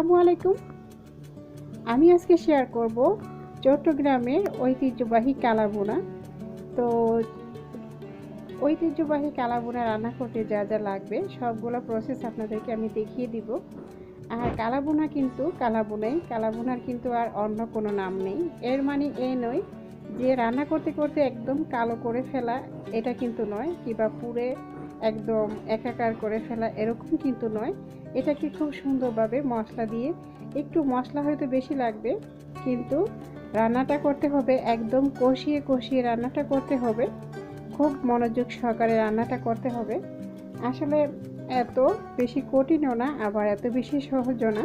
আসসালামু আলাইকুম। আমি আজকে শেয়ার করব চট্টগ্রামের ঐতিহ্যবাহী কালাবোনা তো ঐতিহ্যবাহী কালাবোনা রান্না করতে যা যা লাগবে, সবগুলো প্রসেস আপনাদেরকে আমি দেখিয়ে দিব। আর কালাবোনা কিন্তু কালাবোনাই কালাবোনার কিন্তু আর অন্য কোনো নাম নেই। এর মানে এই নয় যে রান্না করতে করতে একদম কালো করে ফেলা, এটা কিন্তু নয়। কিংবা পুরে একদম একাকার করে ফেলা এরকম কিন্তু নয়। এটাকে খুব সুন্দরভাবে মশলা দিয়ে একটু মশলা হয়তো বেশি লাগবে, কিন্তু রান্নাটা করতে হবে, একদম কষিয়ে কষিয়ে রান্নাটা করতে হবে। খুব মনোযোগ সহকারে রান্নাটা করতে হবে। আসলে এত বেশি কঠিনও না, আবার এত বেশি সহজও না।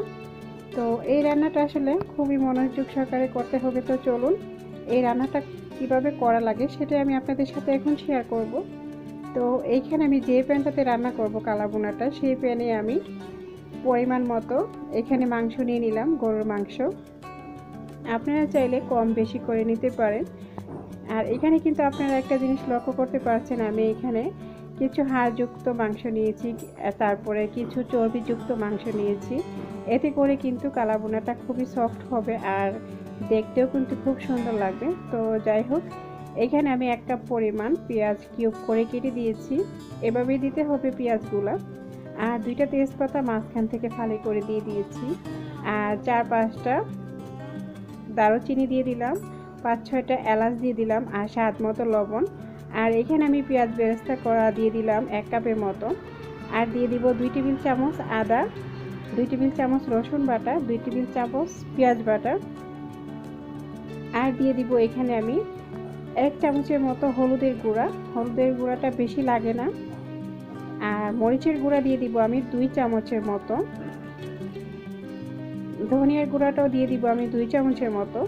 তো এই রান্নাটা আসলে খুবই মনোযোগ সহকারে করতে হবে। তো চলুন, এই রান্নাটা কীভাবে করা লাগে সেটা আমি আপনাদের সাথে এখন শেয়ার করব। তো এইখানে আমি যে প্যানটাতে রান্না করব কালাবোনাটা সেই প্যানে আমি পরিমাণ মতো এখানে মাংস নিয়ে নিলাম, গরুর মাংস। আপনারা চাইলে কম বেশি করে নিতে পারেন। আর এখানে কিন্তু আপনারা একটা জিনিস লক্ষ্য করতে পারছেন, আমি এখানে কিছু হাড়যুক্ত মাংস নিয়েছি তারপরে কিছু চর্বিযুক্ত মাংস নিয়েছি। এতে করে কিন্তু কালাবোনাটা খুবই সফট হবে আর দেখতেও কিন্তু খুব সুন্দর লাগবে। তো যাই হোক এখানে আমি এক কাপ পরিমাণ পেঁয়াজ কিউব করে কেটে দিয়েছি। এভাবেই দিতে হবে পেঁয়াজগুলো। আর দুইটা তেজপাতা মাঝখান থেকে ফালি করে দিয়ে দিয়েছি। আর চার পাঁচটা দারুচিনি দিয়ে দিলাম। পাঁচ ছয়টা এলাচ দিয়ে দিলাম আর স্বাদ মতো লবণ। আর এখানে আমি পেঁয়াজ বেরেস্তা করা দিয়ে দিলাম এক কাপের মতো। আর দিয়ে দিব দুই টেবিল চামচ আদা, দুই টেবিল চামচ রসুন বাটা, দুই টেবিল চামচ পেঁয়াজ বাটা। আর দিয়ে দিব এখানে আমি এক চামচের মতো হলুদের গুঁড়া। হলুদের গুঁড়াটা বেশি লাগে না। আর মরিচের গুঁড়া দিয়ে দিব আমি দুই চামচের মতো। ধনিয়ার গুঁড়াটাও দিয়ে দিব আমি দুই চামচের মতো।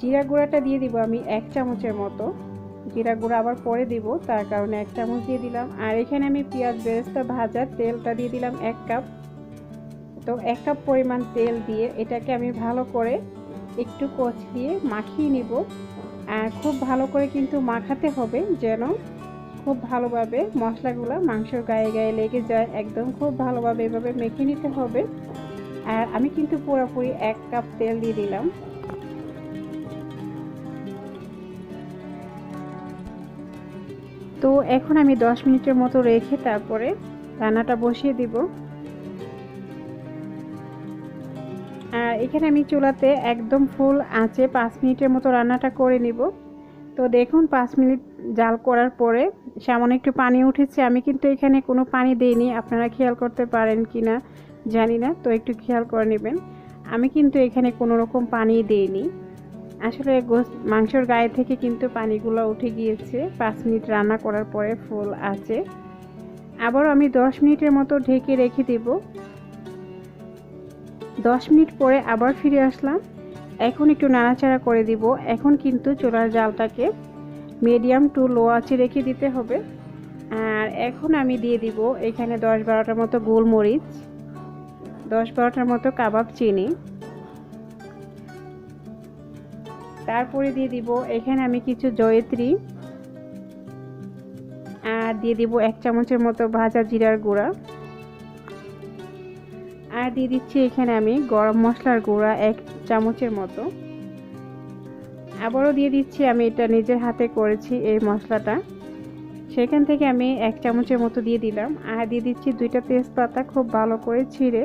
জিরা গুঁড়াটা দিয়ে দিব আমি এক চামচের মতো। জিরা গুঁড়া আবার পরে দিব, তার কারণে এক চামচ দিয়ে দিলাম। আর এখানে আমি পেঁয়াজ, বেরেস্তা ভাজার তেলটা দিয়ে দিলাম এক কাপ। তো এক কাপ পরিমাণ তেল দিয়ে এটাকে আমি ভালো করে একটু কচলিয়ে মাখিয়ে নিব। খুব ভালো করে কিন্তু মাখাতে হবে যেন খুব ভালোভাবে মশলাগুলো মাংসর গায়ে গায়ে লেগে যায়। একদম খুব ভালোভাবে এভাবে মেখে নিতে হবে। আর আমি কিন্তু পুরোপুরি এক কাপ তেল দিয়ে দিলাম। তো এখন আমি দশ মিনিটের মতো রেখে তারপরে রান্নাটা বসিয়ে দিব। এখানে আমি চুলাতে একদম ফুল আঁচে পাঁচ মিনিটের মতো রান্নাটা করে নিব। তো দেখুন, পাঁচ মিনিট জাল করার পরে সামান্য একটু পানি উঠেছে। আমি কিন্তু এখানে কোনো পানি দেইনি। আপনারা খেয়াল করতে পারেন কি না জানি না, তো একটু খেয়াল করে নেবেন। আমি কিন্তু এখানে কোনো রকম পানি দেইনি। আসলে মাংসর গায়ে থেকে কিন্তু পানিগুলো উঠে গিয়েছে পাঁচ মিনিট রান্না করার পরে ফুল আছে আবারও আমি দশ মিনিটের মতো ঢেকে রেখে দেব। দশ মিনিট পরে আবার ফিরে আসলাম। এখন একটু নাড়াচাড়া করে দিব। এখন কিন্তু চোলার জালটাকে মিডিয়াম টু লো আঁচে রেখে দিতে হবে। আর এখন আমি দিয়ে দিব এখানে দশ বারোটার মতো গোলমরিচ, দশ বারোটার মতো কাবাব চিনি। তারপরে দিয়ে দিব এখানে আমি কিছু জয়ত্রী। আর দিয়ে দিব এক চামচের মতো ভাজা জিরার গুঁড়া। আর দিয়ে দিচ্ছি এখানে আমি গরম মশলার গুঁড়া এক চামচের মতো। আবারও দিয়ে দিচ্ছি আমি এটা নিজের হাতে করেছি এই মশলাটা। সেখান থেকে আমি এক চামচের মতো দিয়ে দিলাম। আর দিয়ে দিচ্ছি দুইটা তেজপাতা খুব ভালো করে ছিঁড়ে।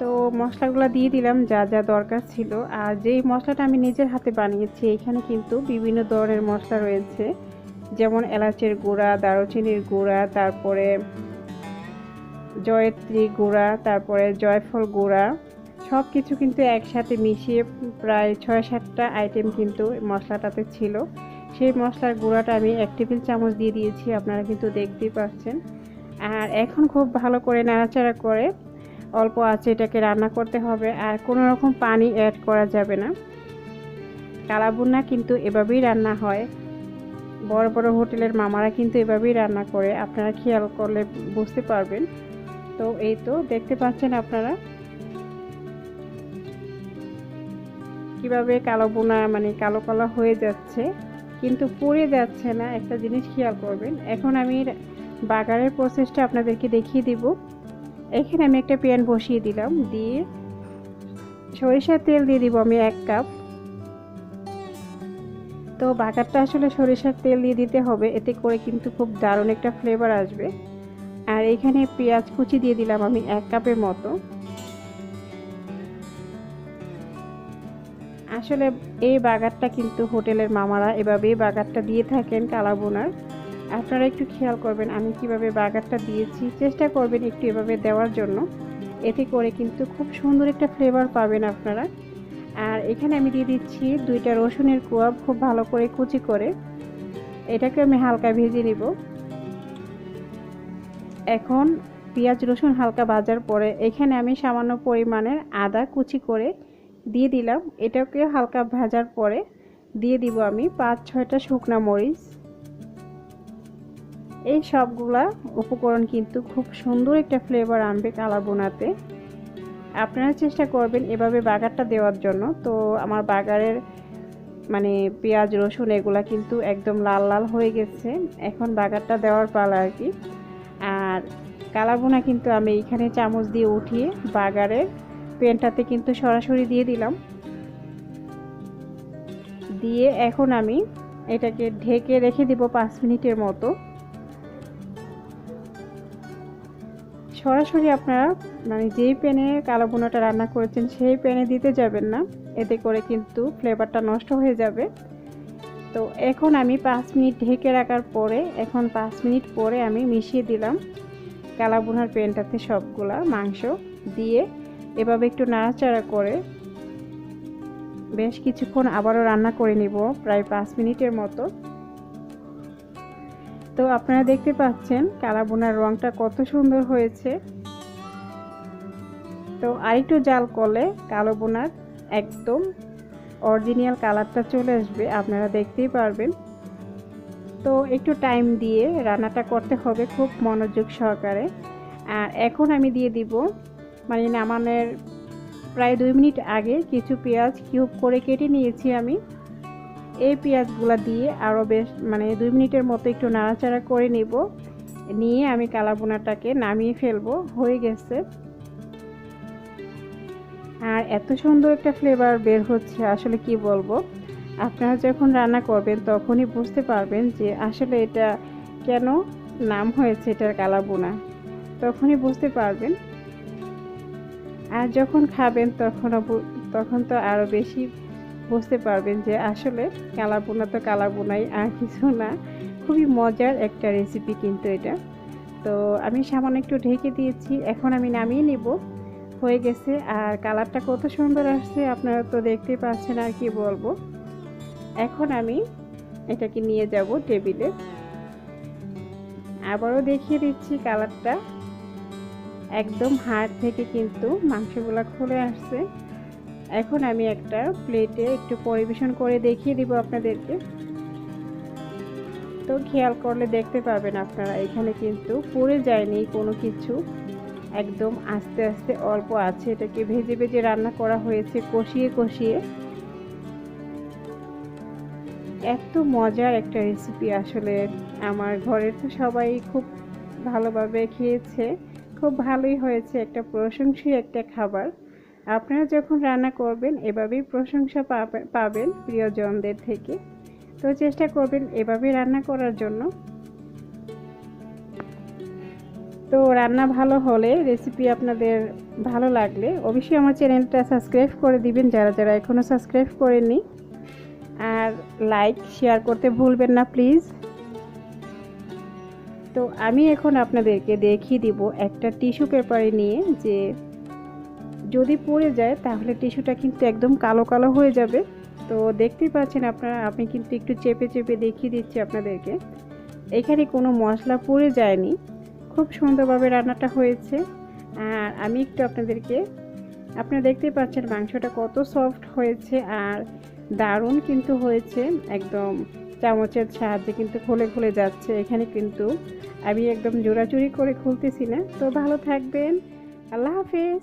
তো মশলাগুলো দিয়ে দিলাম, যা যা দরকার ছিল। আর যেই মশলাটা আমি নিজের হাতে বানিয়েছি, এখানে কিন্তু বিভিন্ন ধরনের মশলা রয়েছে। যেমন এলাচের গুঁড়া, দারুচিনির গুঁড়া, তারপরে জয়ত্রী গুঁড়া, তারপরে জয়ফল গুঁড়া। সব কিছু কিন্তু একসাথে মিশিয়ে প্রায় ছয় সাতটা আইটেম কিন্তু মশলাটাতে ছিল। সেই মশলার গুঁড়াটা আমি এক টেবিল চামচ দিয়ে দিয়েছি, আপনারা কিন্তু দেখতেই পাচ্ছেন। আর এখন খুব ভালো করে নাড়াচাড়া করে অল্প আছে এটাকে রান্না করতে হবে, আর কোনো রকম পানি অ্যাড করা যাবে না। কালাবুন্না কিন্তু এভাবেই রান্না হয়। বড় বড় হোটেলের মামারা কিন্তু এভাবেই রান্না করে। আপনারা খেয়াল করলে বুঝতে পারবেন। তো এই তো দেখতে পাচ্ছেন আপনারা। কীভাবে কালো বোনা মানে কালো কালো হয়ে যাচ্ছে। কিন্তু পুড়ে যাচ্ছে না, একটা জিনিস খেয়াল করবেন। এখন আমি বাগারের প্রসেসটা আপনাদেরকে দেখিয়ে দিব। এখানে আমি একটা প্যান বসিয়ে দিলাম। দিয়ে সরিষার তেল দিয়ে দিব আমি এক কাপ। তো বাগারটা আসলে সরিষার তেল দিয়ে দিতে হবে, এতে করে কিন্তু খুব দারুণ একটা ফ্লেভার আসবে। আর এখানে পেঁয়াজ কুচি দিয়ে দিলাম আমি এক কাপের মতো। আসলে এই বাগারটা কিন্তু হোটেলের মামারা এভাবেই বাগারটা দিয়ে থাকেন কালাবোনার আপনারা একটু খেয়াল করবেন আমি কীভাবে বাগারটা দিয়েছি, চেষ্টা করবেন একটু এভাবে দেওয়ার জন্য। এতে করে কিন্তু খুব সুন্দর একটা ফ্লেভার পাবেন আপনারা। আর এখানে আমি দিয়ে দিচ্ছি দুইটা রসুনের কুয়া খুব ভালো করে কুচি করে। এটাকে আমি হালকা ভেজে নিব। এখন পেঁয়াজ, রসুন হালকা ভাজার পরে এখানে আমি সামান্য পরিমাণের আদা কুচি করে দিয়ে দিলাম। এটাকে হালকা ভাজার পরে দিয়ে দিব আমি পাঁচ, ছয়টা শুকনা মরিচ। এই সবগুলা উপকরণ কিন্তু খুব সুন্দর একটা ফ্লেভার আনবে কালা বোনাতে আপনারা চেষ্টা করবেন এভাবে বাগারটা দেওয়ার জন্য। তো আমার বাগারের মানে পেঁয়াজ, রসুন এগুলা কিন্তু একদম লাল লাল হয়ে গেছে। এখন বাগারটা দেওয়ার পালা আর কি। আর কালাবোনা কিন্তু আমি এইখানে চামচ দিয়ে উঠিয়ে বাগারের পেনটাতে কিন্তু সরাসরি দিয়ে দিলাম। দিয়ে এখন আমি এটাকে ঢেকে রেখে দিব পাঁচ মিনিটের মতো। সরাসরি আপনারা মানে যেই প্যানে কালো বোনাটা রান্না করেছেন, সেই প্যানে দিতে যাবেন না। এতে করে কিন্তু ফ্লেভারটা নষ্ট হয়ে যাবে। তো এখন আমি পাঁচ মিনিট ঢেকে রাখার পরে, এখন পাঁচ মিনিট পরে আমি মিশিয়ে দিলাম কালাবোনার প্যানটাতে সবগুলা মাংস দিয়ে এভাবে একটু নাড়াচাড়া করে বেশ কিছুক্ষণ আবারও রান্না করে নিব, প্রায় পাঁচ মিনিটের মতো। তো আপনারা দেখতে পাচ্ছেন কালাবোনার রঙটা কত সুন্দর হয়েছে। তো আরেকটু জাল করলে কালো বোনার একদম অরিজিনাল কালারটা চলে আসবে, আপনারা দেখতেই পারবেন। তো একটু টাইম দিয়ে রান্নাটা করতে হবে খুব মনোযোগ সহকারে। আর এখন আমি দিয়ে দিব মানে নামানোর প্রায় দুই মিনিট আগে কিছু পেঁয়াজ কিউব করে কেটে নিয়েছি আমি। এই পেঁয়াজগুলো দিয়ে আরও বেশ মানে দুই মিনিটের মতো একটু নাড়াচাড়া করে নিব। নিয়ে আমি কালাবোনাটাকে নামিয়ে ফেলব, হয়ে গেছে। আর এত সুন্দর একটা ফ্লেভার বের হচ্ছে, আসলে কি বলব? আপনারা যখন রান্না করবেন তখনই বুঝতে পারবেন যে আসলে এটা কেন নাম হয়েছে এটার কালাবোনা তখনই বুঝতে পারবেন। আর যখন খাবেন তখন তখন তো আরও বেশি বুঝতে পারবেন যে আসলে কালাবোনা তো কালাবোনাই আর কিছু না। খুবই মজার একটা রেসিপি কিন্তু এটা। তো আমি সামান্য একটু ঢেকে দিয়েছি, এখন আমি নামিয়ে নিব। হয়ে গেছে, আর কালারটা কত সুন্দর আসছে, আপনারা তো দেখতেই পাচ্ছেন আর কি বলব। এখন আমি এটাকে নিয়ে যাব টেবিলে। আবারও দেখিয়ে দিচ্ছি কালারটা। একদম হাড় থেকে কিন্তু মাংসগুলো খুলে আসছে। এখন আমি একটা প্লেটে একটু পরিবেশন করে দেখিয়ে দিব আপনাদেরকে। তো খেয়াল করলে দেখতে পাবেন আপনারা, এখানে কিন্তু পুড়ে যায়নি কোনো কিছু। একদম আস্তে আস্তে অল্প আছে, এটাকে ভেজে ভেজে রান্না করা হয়েছে কষিয়ে কষিয়ে। এত মজার একটা রেসিপি আসলে আমার ঘরের তো সবাই খুব ভালোভাবে খেয়েছে। খুব ভালোই হয়েছে, একটা প্রশংসী একটা খাবার। আপনারা যখন রান্না করবেন, এভাবেই প্রশংসা পাবেন প্রিয়জনদের থেকে। তো চেষ্টা করবেন এভাবে রান্না করার জন্য। তো রান্না ভালো হলে রেসিপি আপনাদের ভালো লাগলে অবশ্যই আমার চ্যানেলটা সাবস্ক্রাইব করে দিবেন যারা যারা এখনও সাবস্ক্রাইব করেননি। আর লাইক শেয়ার করতে ভুলবেন না প্লিজ তো আমি এখন আপনাদেরকে দেখিয়ে দিব একটা টিস্যু পেপারে নিয়ে যে যদি পড়ে যায়, তাহলে টিস্যুটা কিন্তু একদম কালো কালো হয়ে যাবে। তো দেখতেই পাচ্ছেন আপনারা, আমি কিন্তু একটু চেপে চেপে দেখিয়ে দিচ্ছি আপনাদেরকে। এখানে কোনো মশলা পড়ে যায়নি। খুব সুন্দরভাবে রান্নাটা হয়েছে। আর আমি একটু আপনাদেরকে, আপনারা দেখতেই পাচ্ছেন মাংসটা কত সফট হয়েছে আর দারুণ কিন্তু হয়েছে। একদম চামচের সাহায্যে কিন্তু খুলে খুলে যাচ্ছে এখানে কিন্তু। আমি একদম জোড়াচুরি করে খুলতেছি না। তো ভালো থাকবেন। আল্লাহ হাফেজ।